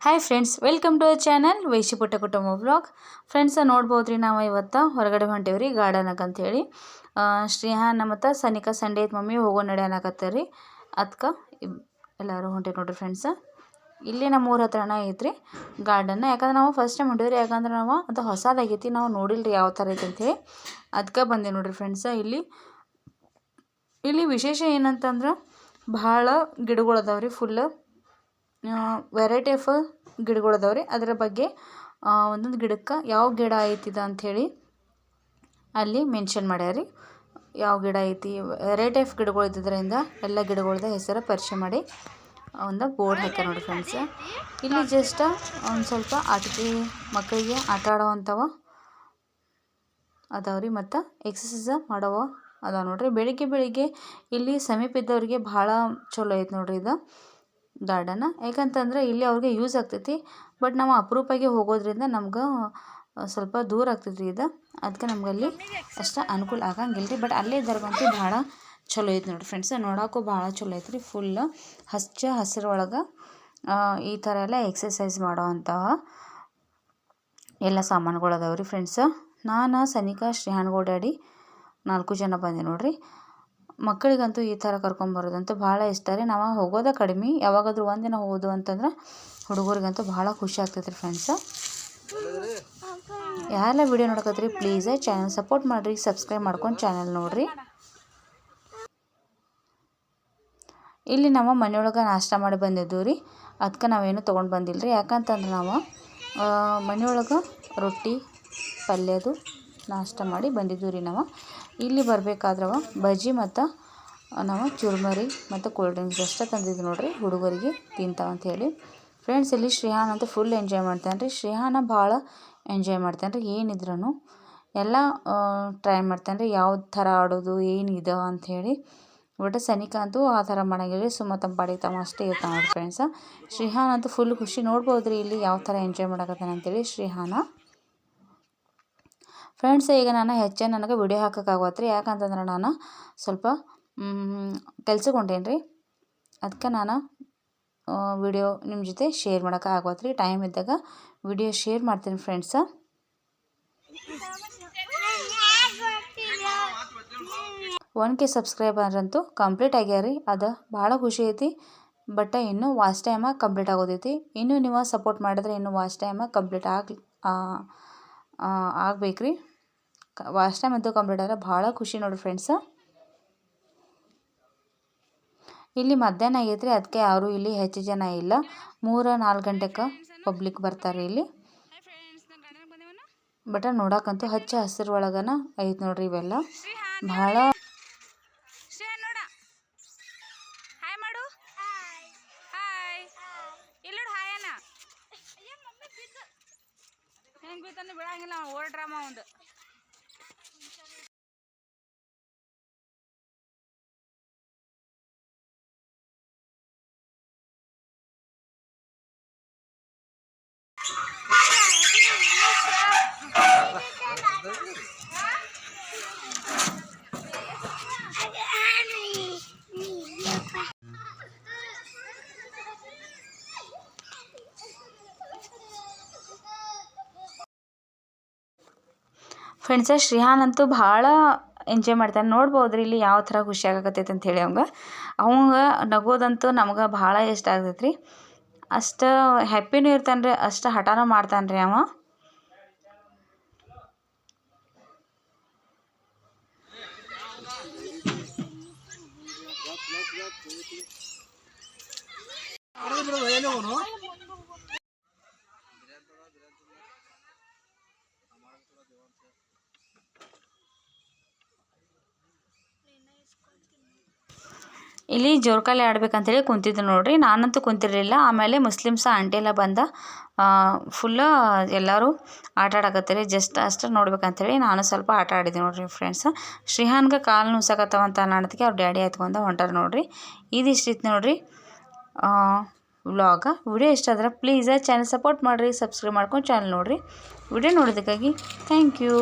Hi friends welcome to our channel ವೈಶಿ ಪುಟ್ಟ ಕುಟುಂಬ blog friends ನೋಡ್ಬೋದು ರೀ ನಾವು ಇವತ್ತು ಹೊರಗಡೆ ಹೊಂಟೇವ್ರಿ ಗಾರ್ಡನಕ್ಕೆ ಅಂಥೇಳಿ ಶ್ರೀಹಾನ ಮತ್ತು ಸನಿಕಾ, ಸಂಡೇ ಐತೆ ಮಮ್ಮಿ ಹೋಗೋ ನಡೆ ರೀ ಅದಕ್ಕೆ ಎಲ್ಲರೂ ಹೊಂಟೇವಿ ನೋಡ್ರಿ ಫ್ರೆಂಡ್ಸ್ ಇಲ್ಲಿ ನಮ್ಮ ಊರ ಹತ್ರನ ಐತ್ರಿ ಗಾರ್ಡನ್. ಯಾಕಂದ್ರೆ ನಾವು ಫಸ್ಟ್ ಟೈಮ್ ಹೊಂಟೇವ್ರಿ, ಯಾಕಂದ್ರೆ ನಾವು ಅದು ಹೊಸದಾಗೈತಿ, ನಾವು ನೋಡಿಲ್ರಿ ಯಾವ ಥರ ಐತೆ ಅಂತೇಳಿ. ಅದಕ್ಕೆ ಬಂದೆ ನೋಡ್ರಿ ಫ್ರೆಂಡ್ಸ ಇಲ್ಲಿ ಇಲ್ಲಿ ವಿಶೇಷ ಏನಂತಂದ್ರೆ ಭಾಳ ಗಿಡಗಳು ಅದಾವೆ ರೀ ಫುಲ್ ವೆರೈಟಿ ಆಫ್ ಗಿಡಗಳು ಅದಾವ ರೀ. ಅದರ ಬಗ್ಗೆ ಒಂದೊಂದು ಗಿಡಕ್ಕೆ ಯಾವ ಗಿಡ ಅಂತ ಅಂಥೇಳಿ ಅಲ್ಲಿ ಮೆನ್ಷನ್ ಮಾಡ್ಯಾರ ರೀ. ಯಾವ ಗಿಡ ಐತಿ ವೆರೈಟಿ ಆಫ್ ಗಿಡಗಳು ಇದ್ದಿದ್ದರಿಂದ ಎಲ್ಲ ಗಿಡಗಳ್ದ ಹೆಸರು ಪರಿಚಯ ಮಾಡಿ ಒಂದು ಬೋರ್ಡ್ ಹಾಕ್ಯಾರ ನೋಡಿ ಫ್ರೆಂಡ್ಸ್ ಇಲ್ಲಿ ಜಸ್ಟ್ ಒಂದು ಸ್ವಲ್ಪ ಆಟಿಕೆ ಮಕ್ಕಳಿಗೆ ಆಟ ಆಡೋವಂಥವ ಅದಾವೆ ರೀ ಮತ್ತು ಎಕ್ಸಸೈಸ ಮಾಡವ ಅದಾವ ನೋಡ್ರಿ. ಬೆಳಿಗ್ಗೆ ಬೆಳಿಗ್ಗೆ ಇಲ್ಲಿ ಸಮೀಪ ಇದ್ದವ್ರಿಗೆ ಭಾಳ ಚಲೋ ಐತೆ ನೋಡ್ರಿ ಇದು. ಗಾರ್ಡನ್. ಯಾಕಂತಂದ್ರೆ ಇಲ್ಲಿ ಅವ್ರಿಗೆ ಯೂಸ್ ಆಗ್ತೈತಿ. ಬಟ್ ನಾವು ಅಪರೂಪಕ್ಕೆ ಹೋಗೋದ್ರಿಂದ ನಮ್ಗೆ ಸ್ವಲ್ಪ ದೂರ ಆಗ್ತೈತಿ ಇದು. ಅದಕ್ಕೆ ನಮ್ಗೆ ಅಲ್ಲಿ ಅಷ್ಟು ಅನುಕೂಲ ಆಗಂಗಿಲ್ಲ ರೀ ಬಟ್ ಅಲ್ಲೇ ಇದ್ದವ್ರಿಗಂತೂ ಭಾಳ ಚಲೋ ಐತೆ ನೋಡಿರಿ ಫ್ರೆಂಡ್ಸ್ ನೋಡೋಕ್ಕೂ ಭಾಳ ಚಲೋ ಐತೆ ರೀ ಫುಲ್ ಹಚ್ಚ ಹಸಿರೊಳಗೆ ಈ ಥರ ಎಲ್ಲ ಎಕ್ಸಸೈಸ್ ಮಾಡೋವಂತಹ ಎಲ್ಲ ಸಾಮಾನುಗಳು ಅದಾವೆ ರೀ ಫ್ರೆಂಡ್ಸ್ ನಾನು ಸನಿಕಾ ಶ್ರೀಹಾನ್ಗೌಡ ಗೋಡ್ಯಾಡಿ ನಾಲ್ಕು ಜನ ಬಂದೆ ನೋಡಿರಿ. ಮಕ್ಕಳಿಗಂತೂ ಈ ಥರ ಕರ್ಕೊಂಬರೋದಂತೂ ಭಾಳ ಇಷ್ಟ ರೀ. ನಾವು ಹೋಗೋದೇ ಕಡಿಮೆ. ಯಾವಾಗಾದರೂ ಒಂದಿನ ಹೋದು ಅಂತಂದ್ರೆ ಹುಡುಗರಿಗಂತೂ ಭಾಳ ಖುಷಿ ಆಗ್ತೈತೆ ರೀ ಫ್ರೆಂಡ್ಸ ಯಾರೆಲ್ಲ ವೀಡಿಯೋ ನೋಡಕತ್ತೀರಿ ಪ್ಲೀಸ್ ಚಾನಲ್ ಸಪೋರ್ಟ್ ಮಾಡಿರಿ ಸಬ್ಸ್ಕ್ರೈಬ್ ಮಾಡ್ಕೊಂಡು ಚಾನಲ್ ನೋಡಿರಿ. ಇಲ್ಲಿ ನಾವು ಮನೆಯೊಳಗೆ ನಾಷ್ಟ ಮಾಡಿ ಬಂದಿದ್ದು ರೀ. ಅದಕ್ಕೆ ನಾವೇನು ತೊಗೊಂಡು ಬಂದಿಲ್ಲ ರೀ ಯಾಕಂತಂದ್ರೆ ನಾವು ಮನೆಯೊಳಗೆ ರೊಟ್ಟಿ, ಪಲ್ಯದು ನಾಷ್ಟ ಮಾಡಿ ಬಂದಿದ್ದು ರೀ ನಾವು. ಇಲ್ಲಿ ಬರಬೇಕಾದ್ರವ ಬಜ್ಜಿ ಮತ್ತು ನಾವು ಚುರುಮರಿ ಮತ್ತು ಕೋಲ್ಡ್ ಡ್ರಿಂಕ್ಸ್ ಅಷ್ಟೇ ತಂದಿದ್ದು ನೋಡಿರಿ, ಹುಡುಗರಿಗೆ ತಿಂತಾವಂತ ಹೇಳಿ. ಫ್ರೆಂಡ್ಸ್ ಇಲ್ಲಿ ಶ್ರೇಹಾನ್ ಅಂತೂ ಫುಲ್ ಎಂಜಾಯ್ ಮಾಡ್ತಾನೆ ರೀ ಶ್ರೇಹಾನ ಭಾಳ ಎಂಜಾಯ್ ಮಾಡ್ತಾನೆ ರೀ ಏನಿದ್ರೂ ಎಲ್ಲ ಟ್ರೈ ಮಾಡ್ತಾನೆ ರೀ ಯಾವ ಥರ ಆಡೋದು ಏನಿದೆ ಅಂಥೇಳಿ ಒಟ್ಟು ಸನಿಕಾ ಅಂತೂ ಆ ಥರ ಮಾಡಂಗಿಲ್ಲ ರೀ ಸುಮ್ಮ ತಂಪಾಡಿ ತಮ್ಮ ಅಷ್ಟೇ ಇರ್ತಾನೆ ಫ್ರೆಂಡ್ಸ ಶ್ರೀಹಾನ್ ಅಂತೂ ಫುಲ್ ಖುಷಿ. ನೋಡ್ಬೋದು ರೀ ಇಲ್ಲಿ ಯಾವ ಥರ ಎಂಜಾಯ್ ಮಾಡಕತ್ತಾನೆ ಅಂತೇಳಿ ಶ್ರೀಹಾನ. ಫ್ರೆಂಡ್ಸ್ ಈಗ ನಾನು ಹೆಚ್ಚೆ ನನಗೆ ವಿಡಿಯೋ ಹಾಕೋಕ್ಕಾಗತ್ತೆ ರೀ ಯಾಕಂತಂದ್ರೆ ನಾನು ಸ್ವಲ್ಪ ಕೆಲ್ಸಕ್ಕೆ ರೀ ಅದಕ್ಕೆ ನಾನು ವಿಡಿಯೋ ನಿಮ್ಮ ಜೊತೆ ಶೇರ್ ಮಾಡೋಕೆ ಆಗತ್ತೆ ರೀ ಟೈಮ್ ಇದ್ದಾಗ ವಿಡಿಯೋ ಶೇರ್ ಮಾಡ್ತೀನಿ ಫ್ರೆಂಡ್ಸ ಒನ್ ಕೆ ಸಬ್ಸ್ಕ್ರೈಬರ್ ಅಂತೂ ಕಂಪ್ಲೀಟ್ ಆಗ್ಯಾರ. ರೀ ಅದು ಭಾಳ ಖುಷಿ ಐತಿ. ಬಟ್ ಇನ್ನೂ ವಾಚ್ ಟೈಮ ಕಂಪ್ಲೀಟ್ ಆಗೋದೈತಿ. ಇನ್ನೂ ನೀವು ಸಪೋರ್ಟ್ ಮಾಡಿದ್ರೆ ಇನ್ನೂ ವಾಚ್ ಟೈಮ ಕಂಪ್ಲೀಟ್ ಆಗಿ ಆಗ್ಬೇಕು ರೀ ವಾಚ್ ಟೈಮ್ ಅಂತೂ ಕಂಪ್ಲೀಟ್ ಆದರೆ ಭಾಳ ಖುಷಿ ನೋಡಿ ಫ್ರೆಂಡ್ಸ್ ಇಲ್ಲಿ ಮಧ್ಯಾಹ್ನ ಆಗೈತ್ರಿ ಅದಕ್ಕೆ ಯಾರು ಇಲ್ಲಿ ಹೆಚ್ಚು ಜನ ಇಲ್ಲ. ಮೂರ ನಾಲ್ಕು ಗಂಟೆಗೆ ಪಬ್ಲಿಕ್ ಬರ್ತಾರೆ ಇಲ್ಲಿ. ಬಟ್ ನೋಡಕ್ಕಂತೂ ಹಚ್ಚ ಹಸಿರು ಒಳಗನ ಐತೆ ನೋಡ್ರಿ ಇವೆಲ್ಲ. ಭಾಳ ಬಿತ್ತಂದ್ರೆ ಬಿಡಂಗಿಲ್ಲ ಒಂದು. ಫ್ರೆಂಡ್ಸ ಶ್ರೀಹಾನ್ ಅಂತೂ ಭಾಳ ಎಂಜಾಯ್ ಮಾಡ್ತಾನೆ. ನೋಡ್ಬೋದು ರೀ ಇಲ್ಲಿ ಯಾವ ಥರ ಖುಷಿ ಅಂತ ಹೇಳಿ ಅವಂಗೆ. ಅವಂಗೆ ನಗೋದಂತೂ ನಮ್ಗೆ ಭಾಳ ಇಷ್ಟ ಆಗ್ತೈತೆ ರೀ ಅಷ್ಟು ಹ್ಯಾಪಿನೂ ಇರ್ತಾನೆ ರೀ ಅಷ್ಟು ಹಠನೂ ಮಾಡ್ತಾನೆ ರೀ ಅವ ಇಲ್ಲಿ ಜೋರ್ಕಾಲಿ ಆಡ್ಬೇಕಂತೇಳಿ ಕುಂತಿದ್ದೆ ನೋಡಿರಿ. ನಾನಂತೂ ಕುಂತಿರಲಿಲ್ಲ. ಆಮೇಲೆ ಮುಸ್ಲಿಮ್ಸ್ ಆಂಟಿ ಎಲ್ಲ ಬಂದ ಫುಲ್ಲ ಎಲ್ಲರೂ ಆಟ ಆಡಕತ್ತೀರಿ. ಜಸ್ಟ್ ಅಷ್ಟು ನೋಡ್ಬೇಕಂತೇಳಿ ನಾನು ಸ್ವಲ್ಪ ಆಟ ಆಡಿದ್ದೆ ನೋಡ್ರಿ ಫ್ರೆಂಡ್ಸ್ ಶ್ರೀಹಾನ್ಗೆ ಕಾಲು ನುಸಾಕತ್ತವಂತ ಅನ್ನೋದಕ್ಕೆ ಅವ್ರ ಡ್ಯಾಡಿ ಆಯ್ತ್ಕೊಂಡು ಹೊಂಟಾರ ನೋಡಿರಿ. ಇದಿಷ್ಟಿತ್ತು ನೋಡಿರಿ ವ್ಲಾಗ ವಿಡಿಯೋ ಇಷ್ಟ ಆದ್ರೆ ಪ್ಲೀಸ್ ಚಾನಲ್ ಸಪೋರ್ಟ್ ಮಾಡಿರಿ ಸಬ್ಸ್ಕ್ರೈಬ್ ಮಾಡ್ಕೊಂಡು ಚಾನಲ್ ನೋಡಿರಿ. ವಿಡಿಯೋ ನೋಡೋದಕ್ಕಾಗಿ ಥ್ಯಾಂಕ್ ಯು